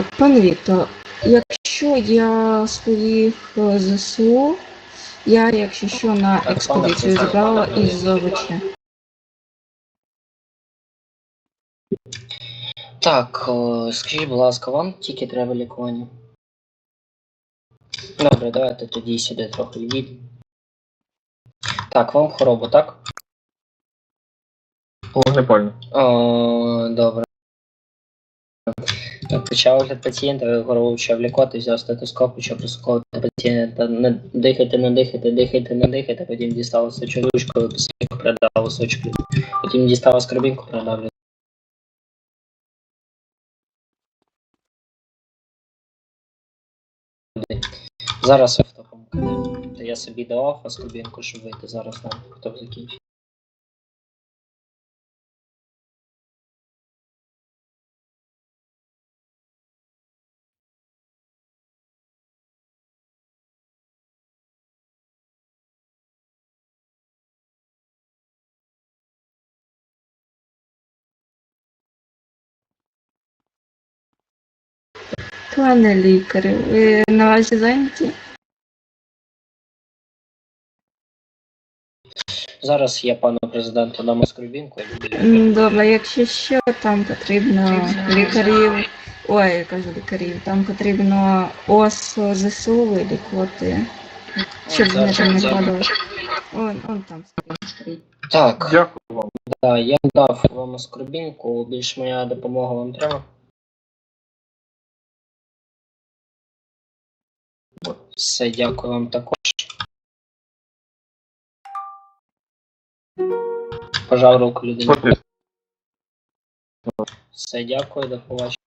Е, Пане Віктор, якщо я своїх е, ЗСУ, я, якщо що, на експедицію забрала із ЗОВЧ. Так, о, скажіть, будь ласка, вам тільки треба лікування? Добре, давайте тоді сюди трохи відійдемо. Так, вам хворобу, так? Вогнепальне. О, добре. Почав огляд пацієнта, горло почав лікувати, взяв стетоскоп, почав прослуховувати пацієнта. Не дихайте, не дихайте, дихайте, не дихайте, потім дістав сочу ручку, після передав сочку. Потім дістав скарбінку, передав. Зараз кабінеті. Я собі давав аскорбінку, щоб вийти зараз нам, хто б Пане лікарю, ви наразі зайняті? Зараз я пану президенту дам аскорбінку, я буду Добре, якщо що, там потрібно лікарів. Ой, я кажу лікарів, там потрібно ОС ЗСУ вилікувати, щоб вони там не падали. Он, он там стоїть. Так, Дякую вам. да, я дав вам аскорбінку, більш моя допомога вам треба. Все, дякую вам також. Пожав руку людині. Все, дякую, до побачення.